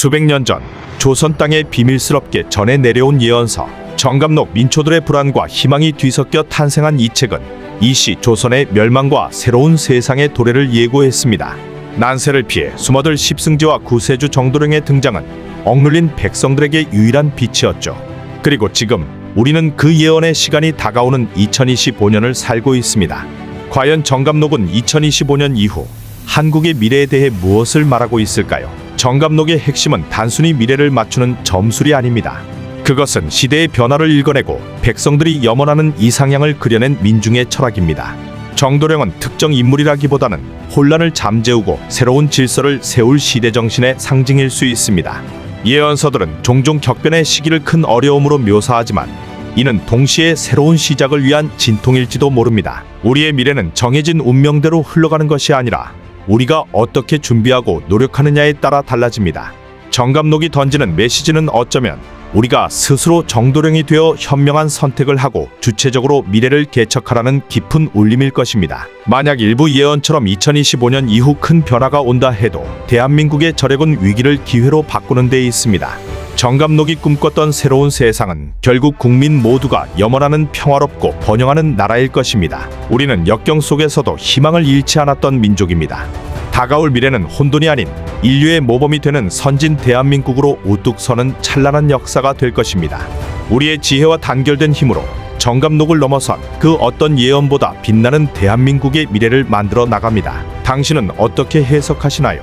수백 년 전 조선 땅에 비밀스럽게 전해 내려온 예언서 정감록 민초들의 불안과 희망이 뒤섞여 탄생한 이 책은 이시 조선의 멸망과 새로운 세상의 도래를 예고했습니다. 난세를 피해 숨어들 십승지와 구세주 정도령의 등장은 억눌린 백성들에게 유일한 빛이었죠. 그리고 지금 우리는 그 예언의 시간이 다가오는 2025년을 살고 있습니다. 과연 정감록은 2025년 이후 한국의 미래에 대해 무엇을 말하고 있을까요? 정감록의 핵심은 단순히 미래를 맞추는 점술이 아닙니다. 그것은 시대의 변화를 읽어내고 백성들이 염원하는 이상향을 그려낸 민중의 철학입니다. 정도령은 특정 인물이라기보다는 혼란을 잠재우고 새로운 질서를 세울 시대 정신의 상징일 수 있습니다. 예언서들은 종종 격변의 시기를 큰 어려움으로 묘사하지만 이는 동시에 새로운 시작을 위한 진통일지도 모릅니다. 우리의 미래는 정해진 운명대로 흘러가는 것이 아니라 우리가 어떻게 준비하고 노력하느냐에 따라 달라집니다. 정감록이 던지는 메시지는 어쩌면 우리가 스스로 정도령이 되어 현명한 선택을 하고 주체적으로 미래를 개척하라는 깊은 울림일 것입니다. 만약 일부 예언처럼 2025년 이후 큰 변화가 온다 해도 대한민국의 절약은 위기를 기회로 바꾸는 데 있습니다. 정감록이 꿈꿨던 새로운 세상은 결국 국민 모두가 염원하는 평화롭고 번영하는 나라일 것입니다. 우리는 역경 속에서도 희망을 잃지 않았던 민족입니다. 다가올 미래는 혼돈이 아닌 인류의 모범이 되는 선진 대한민국으로 우뚝 서는 찬란한 역사가 될 것입니다. 우리의 지혜와 단결된 힘으로 정감록을 넘어선 그 어떤 예언보다 빛나는 대한민국의 미래를 만들어 나갑니다. 당신은 어떻게 해석하시나요?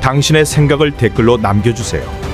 당신의 생각을 댓글로 남겨주세요.